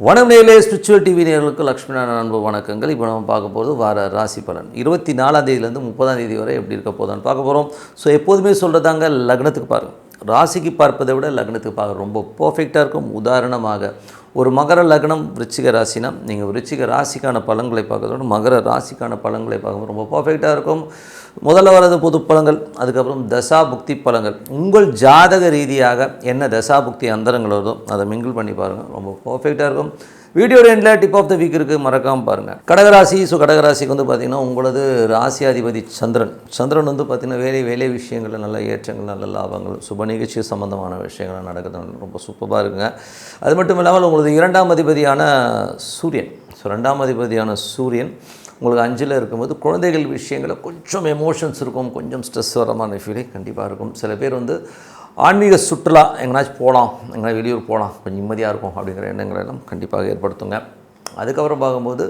வணக்கம் நேரிலே spiritual TV நேர்களுக்கு லக்ஷ்மி நாராயண அன்பு வணக்கங்கள். இப்போ நம்ம பார்க்க போகிறது வார ராசி பலன். இருபத்தி நாலாம் தேதியிலேருந்து முப்பதாம் தேதி வரை எப்படி இருக்க போதான்னு பார்க்க போகிறோம் ஸோ எப்போதுமே சொல்கிறதாங்க லக்னத்துக்கு பாருங்க. ராசிக்கு பார்ப்பதை விட லக்னத்துக்கு பார்க்க ரொம்ப பர்ஃபெக்டாக இருக்கும். உதாரணமாக ஒரு மகர லக்னம் விருச்சிக ராசினா நீங்கள் விருச்சிக ராசிக்கான பலன்களை பார்க்கறதோட மகர ராசிக்கான பலன்களை பார்க்கும்போது ரொம்ப பர்ஃபெக்டாக இருக்கும். முதல்ல வர்றது புது பழங்கள் அதுக்கப்புறம் தசா புக்தி பழங்கள். உங்கள் ஜாதக ரீதியாக என்ன தசா புக்தி அந்தரங்கள் வருதோ அதை மிங்கிள் பண்ணி பாருங்கள் ரொம்ப பர்ஃபெக்டாக இருக்கும். வீடியோ எண்டில் டிப் ஆஃப் த வீக் இருக்குது மறக்காமல் பாருங்கள் கடகராசி ஸோ கடகராசிக்கு வந்து பார்த்திங்கன்னா உங்களது ராசியாதிபதி சந்திரன். சந்திரன் வந்து பார்த்திங்கன்னா வேலை வேலை விஷயங்களில் நல்ல ஏற்றங்கள் நல்ல லாபங்கள் சுப நிகழ்ச்சி சம்மந்தமான விஷயங்கள் நடக்கிறது ரொம்ப சூப்பராக இருக்குங்க. அது மட்டும் இல்லாமல் உங்களது இரண்டாம் அதிபதியான சூரியன். ஸோ ரெண்டாம் அதிபதியான சூரியன் உங்களுக்கு அஞ்சில் இருக்கும்போது குழந்தைகள் விஷயங்களில் கொஞ்சம் எமோஷன்ஸ் இருக்கும் கொஞ்சம் ஸ்ட்ரெஸ் வரமான ஃபீலிங் கண்டிப்பாக இருக்கும். சில பேர் வந்து ஆன்மீக சுற்றுலா எங்கேனாச்சும் போகலாம் எங்கன்னா வெளியூர் போகலாம் கொஞ்சம் நிம்மதியாக இருக்கும் அப்படிங்கிற எண்ணங்களை எல்லாம் கண்டிப்பாக ஏற்படுத்துங்க. அதுக்கப்புறம் பார்க்கும்போது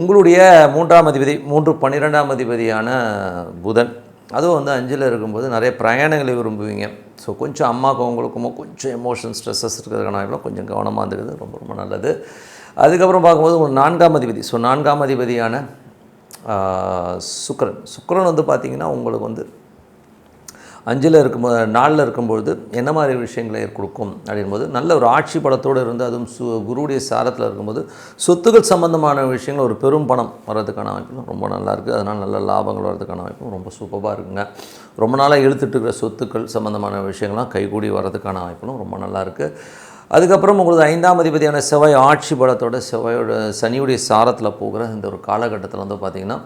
உங்களுடைய மூன்றாம் அதிபதி மூன்று பன்னிரெண்டாம் அதிபதியான புதன் அதுவும் வந்து அஞ்சில் இருக்கும்போது நிறைய பிரயாணங்களை விரும்புவீங்க. ஸோ கொஞ்சம் அம்மாவுக்கும் உங்களுக்குமோ கொஞ்சம் எமோஷன் ஸ்ட்ரெஸ்ஸஸ் இருக்கிறதுனால கொஞ்சம் கவனமாக இருந்துக்கிறது ரொம்ப ரொம்ப நல்லது. அதுக்கப்புறம் பார்க்கும்போது ஒரு நான்காம் அதிபதி ஸோ நான்காம் அதிபதியான சுக்கரன். சுக்கரன் வந்து பார்த்திங்கன்னா உங்களுக்கு வந்து அஞ்சில் இருக்கும்போது நாளில் இருக்கும்பொழுது என்ன மாதிரி விஷயங்களை கொடுக்கும் அப்படின்போது நல்ல ஒரு ஆட்சி பலத்தோடு இருந்து அதுவும் சு குருவுடைய சாரத்தில் இருக்கும்போது சொத்துக்கள் சம்மந்தமான விஷயங்கள் ஒரு பெரும் பணம் வர்றதுக்கான வாய்ப்பும் ரொம்ப நல்லாயிருக்கு அதனால் நல்ல லாபங்கள் வர்றதுக்கான வாய்ப்பும் ரொம்ப சூப்பராக இருக்குங்க. ரொம்ப நாளாக இழுத்துட்டு இருக்கிற சொத்துக்கள் சம்மந்தமான விஷயங்கள்லாம் கைகூடி வர்றதுக்கான வாய்ப்பும் ரொம்ப நல்லாயிருக்கு அதுக்கப்புறம் உங்களுக்கு ஐந்தாம் அதிபதியான செவ்வாய் ஆட்சி பலத்தோட செவ்வாயோட சனியுடைய சாரத்தில் போகிற இந்த ஒரு காலகட்டத்தில் வந்து பார்த்திங்கன்னா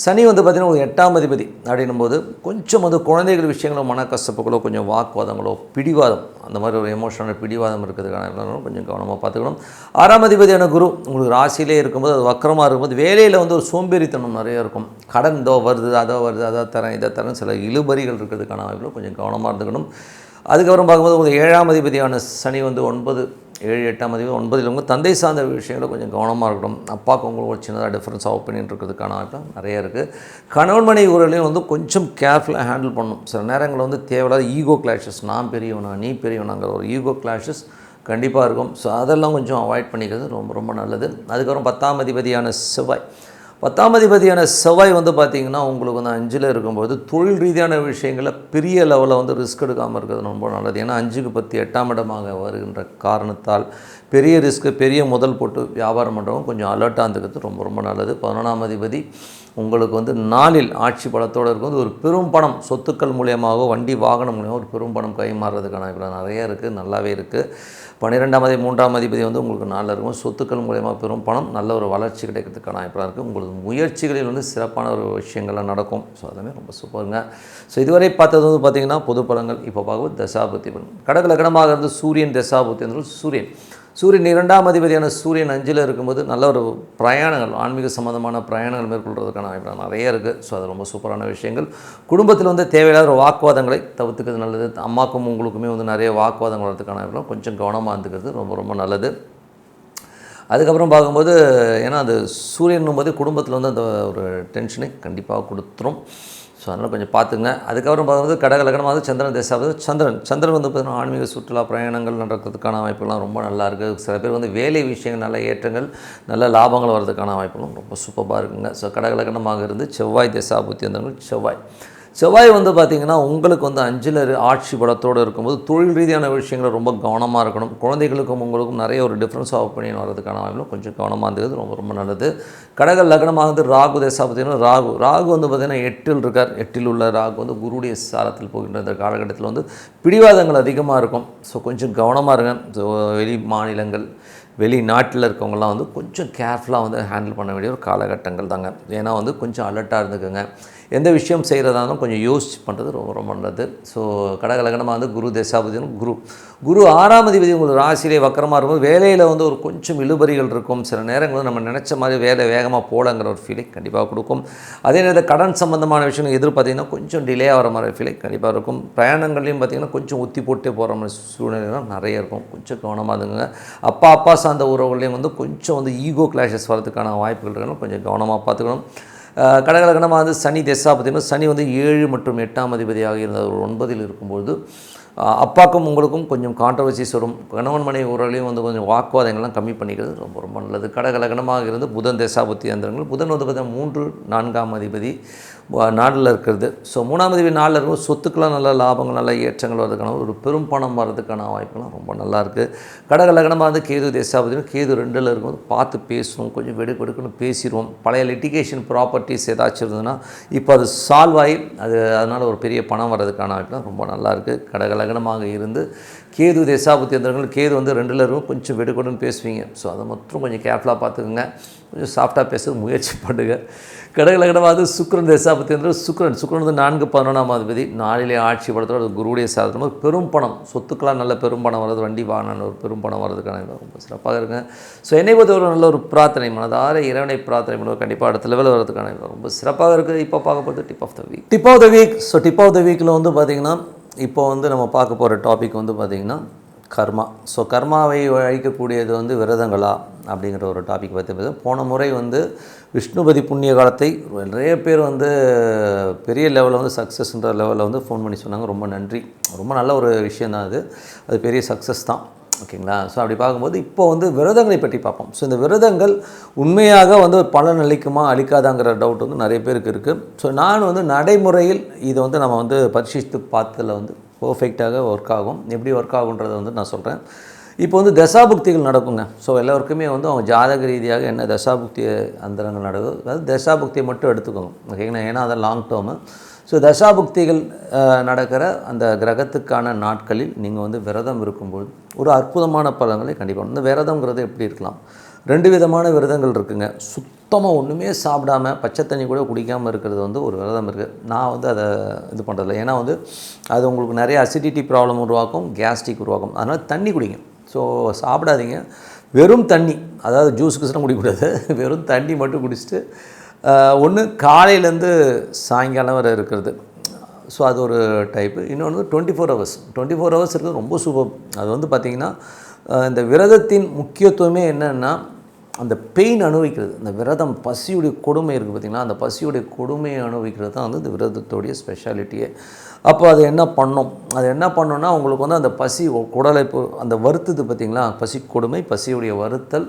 சனி வந்து பார்த்திங்கன்னா ஒரு எட்டாம் அதிபதி அப்படின்னும் போது கொஞ்சம் வந்து குழந்தைகள் விஷயங்களோ மனக்கசப்புகளோ கொஞ்சம் வாக்குவாதங்களோ பிடிவாதம் அந்த மாதிரி ஒரு எமோஷனல் பிடிவாதம் இருக்கிறதுக்கான கொஞ்சம் கவனமாக பார்த்துக்கணும். ஆறாம் அதிபதியான குரு உங்களுக்கு ராசியிலே இருக்கும்போது அது வக்கரமாக இருக்கும்போது வேலையில் வந்து ஒரு சோம்பேறித்தனம் நிறைய இருக்கும். கடன் இதோ வருது அதோ வருது அதோ தரேன் இதை தரேன் சில இழுபறிகள் இருக்கிறதுக்கான வாய்ப்பில் கொஞ்சம் கவனமாக இருந்துக்கணும். அதுக்கப்புறம் பார்க்கும்போது உங்களுக்கு ஏழாம் அதிபதியான சனி வந்து ஒன்பது ஏழு எட்டாம் அதிபதி ஒன்பதில் உங்கள் தந்தை சார்ந்த விஷயங்களை கொஞ்சம் கவனமாக இருக்கணும். அப்பாவுக்கு உங்களுக்கு ஒரு சின்னதாக டிஃப்ரென்ஸ் ஆஃப் ஒப்பீனியன் இருக்கிறதுக்கான ஆட்டம் நிறைய இருக்குது கணவன் மனை உறவுலையும் வந்து கொஞ்சம் கேர்ஃபுல்லாக ஹேண்டில் பண்ணணும். சில நேரங்களில் வந்து தேவையில்லாத ஈகோ கிளாஷஸ் நான் பெரியவனா நீ பெரியவனாங்கிற ஒரு ஈகோ கிளாஷஸ் கண்டிப்பாக இருக்கும். ஸோ அதெல்லாம் கொஞ்சம் அவாய்ட் பண்ணிக்கிறது ரொம்ப ரொம்ப நல்லது. அதுக்கப்புறம் பத்தாம் அதிபதியான செவ்வாய். பத்தாம் அதிபதியான செவ்வாய் வந்து பார்த்திங்கன்னா உங்களுக்கு வந்து அஞ்சில் இருக்கும்போது தொழில் ரீதியான விஷயங்களில் பெரிய லெவலில் வந்து ரிஸ்க் எடுக்காமல் இருக்கிறது ரொம்ப நல்லது. ஏன்னா அஞ்சுக்கு பற்றி எட்டாம் இடமாக வருகின்ற காரணத்தால் பெரிய ரிஸ்க்கு பெரிய முதல் போட்டு வியாபாரம் பண்ணுறவங்க கொஞ்சம் அலர்ட்டாக இருந்துக்கிறது ரொம்ப ரொம்ப நல்லது. பதினொன்றாம் அதிபதி உங்களுக்கு வந்து நாளில் ஆட்சி பலத்தோடு இருக்கும்போது ஒரு பெரும் பணம் சொத்துக்கள் மூலியமாக வண்டி வாகனம் மூலியமாக ஒரு பெரும் பணம் கை மாறுறதுக்கான இப்போ நிறைய இருக்குது நல்லாவே இருக்குது பன்னிரெண்டாம் அதிபதி மூன்றாம் அதிபதி வந்து உங்களுக்கு நல்ல இருக்கும். சொத்துக்கள் மூலயமா பெரும் பணம் நல்ல ஒரு வளர்ச்சி கிடைக்கிறதுக்கான வாய்ப்பாக இருக்குது உங்களுக்கு முயற்சிகளில் வந்து சிறப்பான ஒரு விஷயங்கள்லாம் நடக்கும். ஸோ அதுவுமே ரொம்ப சூப்பருங்க ஸோ இதுவரை பார்த்தது வந்து பார்த்திங்கன்னா பொது பலங்கள். இப்போ பார்க்கும்போது தசாபுத்தி பலன். கடக லக்னமாக இருந்து சூரியன் தசாபுத்தி என்றால் சூரியன். சூரியன் இரண்டாம் அதிபதியான சூரியன் அஞ்சில் இருக்கும்போது நல்ல ஒரு பிரயாணங்கள் ஆன்மீக சம்மந்தமான பிரயாணங்கள் மேற்கொள்வதற்கான வாய்ப்பு நிறைய இருக்குது ஸோ அது ரொம்ப சூப்பரான விஷயங்கள். குடும்பத்தில் வந்து தேவையில்லாத ஒரு வாக்குவாதங்களை தவிர்த்துக்கிறது நல்லது. அம்மாக்கும் உங்களுக்குமே வந்து நிறைய வாக்குவாதங்கள் வரதுக்கான வாய்ப்பு கொஞ்சம் கவனமாக இருந்துக்கிறது ரொம்ப ரொம்ப நல்லது. அதுக்கப்புறம் பார்க்கும்போது ஏன்னா அது சூரியன் போது குடும்பத்தில் வந்து அந்த ஒரு டென்ஷனை கண்டிப்பாக கொடுத்துரும். ஸோ அதனால் கொஞ்சம் பார்த்துங்க. அதுக்கப்புறம் பார்க்கும்போது கடக லக்னமாவது வந்து சந்திரன் தேசாவது சந்திரன். சந்திரன் வந்து பார்த்திங்கன்னா ஆன்மீக சுற்றுலா பிரயாணங்கள் நடக்கிறதுக்கான வாய்ப்புலாம் ரொம்ப நல்லா இருக்குது சில பேர் வந்து வேலை விஷயங்கள் நல்ல ஏற்றங்கள் நல்ல லாபங்கள் வர்றதுக்கான வாய்ப்புகளும் ரொம்ப சூப்பராக இருக்குங்க. ஸோ கடக லக்னமாக இருந்து செவ்வாய் தேசாபுத்தி வந்தவங்க செவ்வாய். செவ்வாய் வந்து பார்த்திங்கன்னா உங்களுக்கு வந்து அஞ்சில் ஆட்சி பலத்தோடு இருக்கும்போது தொழில் ரீதியான விஷயங்கள் ரொம்ப கவனமாக இருக்கணும். குழந்தைகளுக்கும் உங்களுக்கும் நிறைய ஒரு டிஃப்ரென்ஸ் ஆஃப் பண்ணி வரதுக்கான வாய்ப்பில் கொஞ்சம் கவனமாக இருந்தது ரொம்ப ரொம்ப நல்லது. கடக லக்னமாக வந்து ராகு தேசா பார்த்திங்கன்னா ராகு. ராகு வந்து பார்த்திங்கன்னா எட்டில் இருக்கார். எட்டில் உள்ள ராகு வந்து குருடைய சாரத்தில் போகின்ற இந்த காலகட்டத்தில் வந்து பிடிவாதங்கள் அதிகமாக இருக்கும். ஸோ கொஞ்சம் கவனமாக இருங்க. ஸோ வெளி மாநிலங்கள் வெளிநாட்டில் இருக்கவங்கலாம் வந்து கொஞ்சம் கேர்ஃபுல்லாக வந்து ஹேண்டில் பண்ண வேண்டிய ஒரு காலகட்டங்கள் தாங்க. ஏன்னா வந்து கொஞ்சம் அலர்ட்டாக இருந்துக்குங்க. எந்த விஷயம் செய்கிறதாலும் கொஞ்சம் யோசிச்சு பண்ணுறது ரொம்ப ரொம்ப நல்லது. ஸோ கடகலகனமாக வந்து குரு தசாபதினும் குரு. குரு ஆறாம் அதிபதி உங்களுக்கு ராசியிலே வக்கரமாக இருக்கும்போது வேலையில் வந்து ஒரு கொஞ்சம் இழுபறிகள் இருக்கும். சில நேரங்களில் நம்ம நினச்ச மாதிரி வேலை வேகமாக போகலங்கிற ஒரு ஃபீலிங் கண்டிப்பாக கொடுக்கும். அதே நேரத்தில் கடன் சம்மந்தமான விஷயங்கள் எதிர்பார்த்திங்கன்னா கொஞ்சம் டிலே ஆகிற மாதிரி ஃபீலிங் கண்டிப்பாக இருக்கும். பிரயாணங்கள்லையும் பார்த்திங்கன்னா கொஞ்சம் ஒத்தி போட்டு போகிற மாதிரி சூழ்நிலைலாம் நிறைய இருக்கும். கொஞ்சம் கவனமாக இருந்துங்க. அப்பா அப்பா சார்ந்த உறவுகளையும் வந்து கொஞ்சம் வந்து ஈகோ கிளாஷஸ் வரதுக்கான வாய்ப்புகள் இருக்கணும். கொஞ்சம் கவனமாக பார்த்துக்கணும். கடகலகனமாக வந்து சனி தசா பார்த்திங்கன்னா சனி வந்து ஏழு மற்றும் எட்டாம் அதிபதியாக இருந்தது. ஒரு ஒன்பதில் இருக்கும்பொழுது அப்பாக்கும் உங்களுக்கும் கொஞ்சம் கான்ட்ரவர்சிஸ் வரும். கணவன் மனைவி உறவுலையும் வந்து கொஞ்சம் வாக்குவாதங்கள்லாம் கம்மி பண்ணிக்கிறது ரொம்ப ரொம்ப நல்லது. கடகலகனமாக இருந்து புதன் தசாபுத்தி அந்தங்கள் புதன் வந்து பார்த்தீங்கன்னா மூன்று நான்காம் அதிபதி. நாடில் இருக்கிறது. ஸோ மூணாம் அதிபதி நாளில் இருக்கும் சொத்துக்கெல்லாம் நல்ல லாபங்கள் நல்ல ஏற்றங்கள் வர்றதுக்கான ஒரு பெரும் பணம் வர்றதுக்கான வாய்ப்புலாம் ரொம்ப நல்லா இருக்குது கடகலகனமாக வந்து கேது தேசாபதியும் கேது ரெண்டில் இருக்கும்போது பார்த்து பேசுவோம் கொஞ்சம் வெடுக்கு வெடுக்குன்னு பேசிடுவோம். பழைய லிட்டிகேஷன் ப்ராப்பர்ட்டிஸ் ஏதாச்சும் இருந்ததுன்னா இப்போ அது சால்வ் ஆகி அது அதனால் ஒரு பெரிய பணம் வர்றதுக்கான வாய்ப்புலாம் ரொம்ப நல்லா இருக்குது கடகலகனமாக இருந்து கேது தேசாபுத்தியந்திரங்கள் கேது வந்து ரெண்டில் இருக்கும் கொஞ்சம் வெடுக்கொடுன்னு பேசுவீங்க. ஸோ அதை மட்டும் கொஞ்சம் கேர்ஃபுல்லாக பார்த்துக்குங்க. கொஞ்சம் சாஃப்டாக பேச முயற்சி பண்ணுங்க. கடகலகனமாக சுக்ரன் தேசாபுத்தி எந்திரம் சுக்ரன் சுக்ரன் வந்து நான்கு பதினொன்றாம் அதிபதி. நாளிலே ஆட்சி படத்தோட குருடைய குருவுடைய சாதனம் ஒரு பெரும் பணம். சொத்துக்கெல்லாம் நல்ல பெரும் பணம் வர்றது வண்டி வாகனம் ஒரு பெரும் பணம் வர்றதுக்கான ரொம்ப சிறப்பாக இருக்குங்க. ஸோ என்னை பொறுத்த ஒரு நல்ல ஒரு பிரார்த்தனை மனதார இறைவனை பிரார்த்தனை பண்ணுவோம். கண்டிப்பாக அடுத்த லெவலில் வர்றதுக்கான ரொம்ப சிறப்பாக இருக்குது இப்போ பார்க்க போகிறது tip of the week tip of the week so tip of the வீக்கில் வந்து பார்த்திங்கன்னா இப்போ வந்து நம்ம பார்க்க போகிற டாபிக் வந்து பார்த்திங்கன்னா கர்மா. ஸோ கர்மாவை அழிக்கக்கூடியது வந்து விரதங்களா அப்படிங்கிற ஒரு டாபிக் பற்றி போன முறை வந்து விஷ்ணுபதி புண்ணிய காலத்தை நிறைய பேர் வந்து பெரிய லெவலில் வந்து சக்ஸஸ்ன்ற லெவலில் வந்து ஃபோன் பண்ணி சொன்னாங்க. ரொம்ப நன்றி. ரொம்ப நல்ல ஒரு விஷயம் தான் அது. அது பெரிய சக்ஸஸ் தான். ஓகேங்களா? ஸோ அப்படி பார்க்கும்போது இப்போ வந்து விரதங்களை பற்றி பார்ப்போம். ஸோ இந்த விரதங்கள் உண்மையாக வந்து பலன் அளிக்குமா அளிக்காதாங்கிற டவுட் வந்து நிறைய பேருக்கு இருக்குது ஸோ நான் வந்து நடைமுறையில் இதை வந்து நம்ம வந்து பரிசீலித்து பார்த்ததில் வந்து பர்ஃபெக்டாக ஒர்க் ஆகும். எப்படி ஒர்க் ஆகுன்றதை வந்து நான் சொல்கிறேன் இப்போ வந்து தசாபுக்திகள் நடக்குங்க. ஸோ எல்லாருக்குமே வந்து அவங்க ஜாதக ரீதியாக என்ன தசாபுக்தி அந்தரங்கள் நடக்குது அதாவது தசாபுக்தியை மட்டும் எடுத்துக்கோங்க. ஓகேங்களா? ஏன்னா அது லாங் டேர்மு ஸோ தசாபுக்திகள் நடக்கிற அந்த கிரகத்துக்கான நாட்களில் நீங்கள் வந்து விரதம் இருக்கும்போது ஒரு அற்புதமான பலன்களை கண்டிப்பாக இந்த விரதங்கிறது எப்படி இருக்கலாம்? ரெண்டு விதமான விரதங்கள் இருக்குங்க. சுத்தமாக ஒன்றுமே சாப்பிடாம பச்சை தண்ணி கூட குடிக்காமல் இருக்கிறது வந்து ஒரு விரதம் இருக்குது நான் வந்து அதை இது பண்ணுறதில்ல ஏன்னா வந்து அது உங்களுக்கு நிறைய அசிடிட்டி ப்ராப்ளம் உருவாக்கும் கேஸ்ட்ரிக் உருவாக்கும். அதனால் தண்ணி குடிங்க. ஸோ சாப்பிடாதீங்க. வெறும் தண்ணி அதாவது ஜூஸ் கிஸ்லாம் குடிக்கக்கூடாது வெறும் தண்ணி மட்டும் குடிச்சிட்டு ஒன்று காலையிலேருந்து சாயங்காலம் வரை இருக்கிறது. ஸோ அது ஒரு டைப்பு இன்னொன்று twenty four hours twenty four hours இருக்கிறது ரொம்ப சூப்பர் அது வந்து பார்த்திங்கன்னா இந்த விரதத்தின் முக்கியத்துவமே என்னென்னா அந்த பெயின் அனுபவிக்கிறது. இந்த விரதம் பசியுடைய கொடுமை இருக்குது பார்த்திங்கன்னா அந்த பசியுடைய கொடுமையை அனுபவிக்கிறது தான் வந்து இந்த விரதத்துடைய ஸ்பெஷாலிட்டியே அப்போ அது என்ன பண்ணும்? அது என்ன பண்ணோன்னா உங்களுக்கு வந்து அந்த பசி குடலை அந்த வருத்தது பார்த்திங்களா பசி கொடுமை பசியுடைய வருத்தல்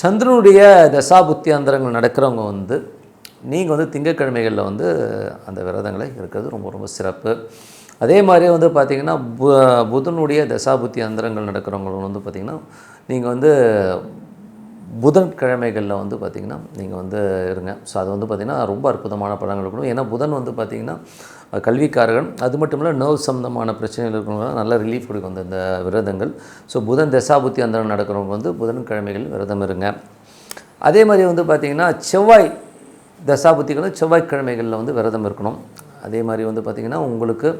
சந்திரனுடைய தசாபுத்தி அந்தரங்கள் நடக்கிறவங்க வந்து நீங்கள் வந்து திங்கட்கிழமைகளில் வந்து அந்த விரதங்களை இருக்கிறது ரொம்ப ரொம்ப சிறப்பு. அதே மாதிரி வந்து பார்த்திங்கன்னா பு புதனுடைய தசாபுத்தி அந்தரங்கள் நடக்கிறவங்க வந்து பார்த்திங்கன்னா நீங்கள் வந்து புதன்கிழமைகளில் வந்து பார்த்திங்கன்னா நீங்கள் வந்து இருங்க. ஸோ அது வந்து பார்த்திங்கன்னா ரொம்ப அற்புதமான படங்கள் இருக்கணும் ஏன்னா புதன் வந்து பார்த்திங்கன்னா கல்விக்காரர்கள் அது மட்டும் இல்லை நர்வ் சம்மந்தமான பிரச்சனைகள் இருக்கிறவங்க நல்ல ரிலீஃப் கொடுக்கும் அந்த இந்த விரதங்கள். ஸோ புதன் தசாபுத்தி அந்த நடக்கிறவங்க வந்து புதன்கிழமைகள் விரதம் இருங்க. அதே மாதிரி வந்து பார்த்திங்கன்னா செவ்வாய் தசாபுத்திகளும் செவ்வாய்க்கிழமைகளில் வந்து விரதம் இருக்கணும். அதே மாதிரி வந்து பார்த்திங்கன்னா உங்களுக்கு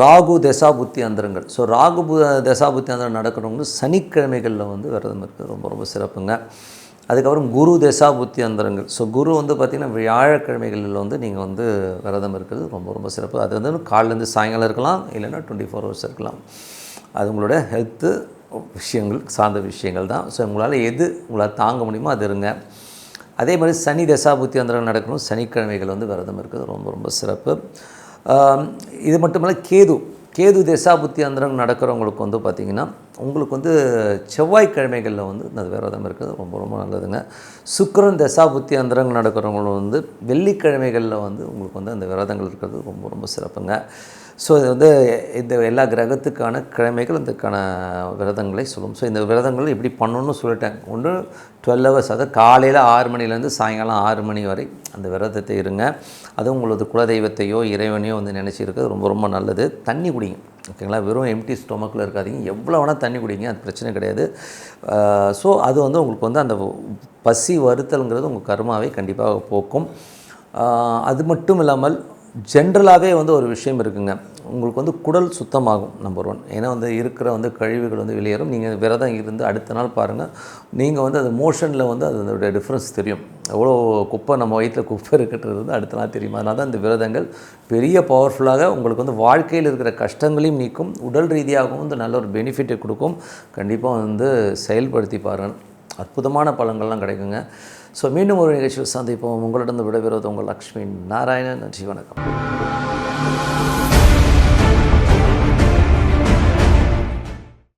ராகு தசாபுத்தி அந்தரங்கள். ஸோ ராகு பு தசாபுத்தி அந்தரம் நடக்கிறவங்க சனிக்கிழமைகளில் வந்து விரதம் இருக்குது ரொம்ப ரொம்ப சிறப்புங்க. அதுக்கப்புறம் குரு தசாபுத்தி அந்தரங்கள். ஸோ குரு வந்து பார்த்திங்கன்னா வியாழக்கிழமைகளில் வந்து நீங்கள் வந்து விரதம் இருக்கிறது ரொம்ப ரொம்ப சிறப்பு. அது வந்து காலிலேருந்து சாயங்காலம் இருக்கலாம் இல்லைன்னா டுவெண்ட்டி ஃபோர் ஹவர்ஸ் இருக்கலாம். அது உங்களோட ஹெல்த்து விஷயங்கள் சார்ந்த விஷயங்கள் தான். ஸோ உங்களால் எது உங்களால் தாங்க முடியுமோ அது இருங்க. அதே மாதிரி சனி தசாபுத்தி அந்தரம் நடக்கணும். சனிக்கிழமைகள் வந்து விரதம் இருக்கிறது ரொம்ப ரொம்ப சிறப்பு. இது மட்டுமல்ல கேது. கேது தசாபுத்தி அந்தரங்க நடக்கிறவங்களுக்கு வந்து பார்த்திங்கன்னா உங்களுக்கு வந்து செவ்வாய்க்கிழமைகளில் வந்து அந்த விரதம் இருக்கிறது ரொம்ப ரொம்ப நல்லதுங்க. சுக்கரன் தசாபுத்தி அந்தரங்க நடக்கிறவங்களும் வந்து வெள்ளிக்கிழமைகளில் வந்து உங்களுக்கு வந்து அந்த விரதங்கள் இருக்கிறது ரொம்ப ரொம்ப சிறப்புங்க. ஸோ இது வந்து இந்த எல்லா கிரகத்துக்கான கிழமைகள் அதுக்கான விரதங்களை சொல்லும். ஸோ இந்த விரதங்கள் எப்படி பண்ணணும்னு சொல்லிட்டேன். ஒன்று டுவெல் ஹவர்ஸ் அதாவது காலையில் ஆறு மணிலேருந்து சாயங்காலம் ஆறு மணி வரை அந்த விரதத்தை இருங்க. அதுவும் உங்களது குலதெய்வத்தையோ இறைவனையோ வந்து நினச்சி இருக்கிறது ரொம்ப ரொம்ப நல்லது. தண்ணி குடிங்க. ஓகேங்களா? வெறும் எம்டி ஸ்டொமக்கில் இருக்காதீங்க. எவ்வளோ வேணால் தண்ணி குடிங்க. அது பிரச்சனை கிடையாது. ஸோ அது வந்து உங்களுக்கு வந்து அந்த பசி வருத்தல்ங்கிறது உங்கள் கர்மாவை கண்டிப்பாக போக்கும். அது மட்டும் இல்லாமல் ஜென்ரலாகவே வந்து ஒரு விஷயம் இருக்குங்க. உங்களுக்கு வந்து குடல் சுத்தமாகும் நம்பர் ஒன் ஏன்னா வந்து இருக்கிற வந்து கழிவுகள் வந்து வெளியேறும். நீங்கள் விரதம் இருந்து அடுத்த நாள் பாருங்கள் நீங்கள் வந்து அது மோஷனில் வந்து அதனுடைய டிஃப்ரென்ஸ் தெரியும். எவ்வளோ குப்பை நம்ம வயிற்றில் குப்பை இருக்கிறது வந்து அடுத்த நாள் தெரியும். அதனால தான் இந்த விரதங்கள் பெரிய பவர்ஃபுல்லாக உங்களுக்கு வந்து வாழ்க்கையில் இருக்கிற கஷ்டங்களையும் நீக்கும் உடல் ரீதியாகவும் வந்து நல்ல ஒரு பெனிஃபிட்டை கொடுக்கும். கண்டிப்பாக வந்து செயல்படுத்தி பாருங்கள் அற்புதமான பலன்கள்லாம் கிடைக்குங்க. ஸோ மீண்டும் ஒரு நிகழ்ச்சியில் சந்திப்போம். உங்களிடம் விடைபெறுவது உங்கள் லக்ஷ்மி நாராயணன். நன்றி வணக்கம்.